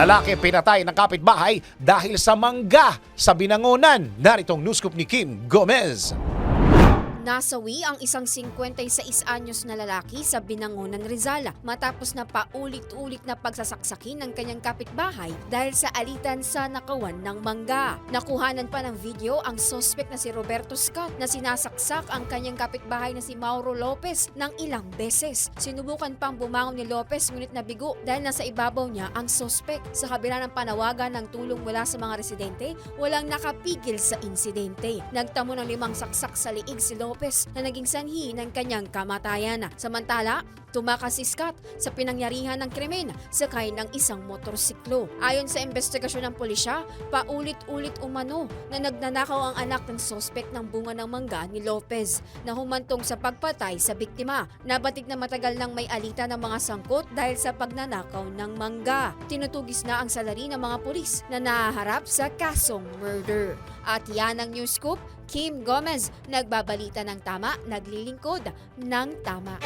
Lalaki pinatay ng kapitbahay dahil sa mangga sa binangonan. Naritong newscoop ni Kim Gomez. Nasawi ang isang 56 anyos na lalaki sa Binangonan, Rizal matapos na paulit-ulit na pagsasaksakin ng kanyang kapitbahay dahil sa alitan sa nakawan ng mangga. Nakuhanan pa ng video ang sospek na si Roberto Scott na sinasaksak ang kanyang kapitbahay na si Mauro Lopez ng ilang beses. Sinubukan pang bumangon ni Lopez ngunit nabigo dahil nasa ibabaw niya ang sospek. Sa kabila ng panawagan ng tulong mula sa mga residente, walang nakapigil sa insidente. Nagtamo ng limang saksak sa liig si Lopez na naging sanhi ng kanyang kamatayan. Samantala, tumakas si Scott sa pinangyarihan ng krimen sakay ng isang motorsiklo. Ayon sa investigasyon ng pulisya, paulit-ulit umano na nagnanakaw ang anak ng sospek ng bunga ng mangga ni Lopez na humantong sa pagpatay sa biktima. Nabatik na matagal nang may alita ng mga sangkot dahil sa pagnanakaw ng mangga. Tinutugis na ang salari ng mga pulis na nahaharap sa kasong murder. At yan ang news scoop, Kim Gomez, nagbabalita ng tama, naglilingkod ng tama.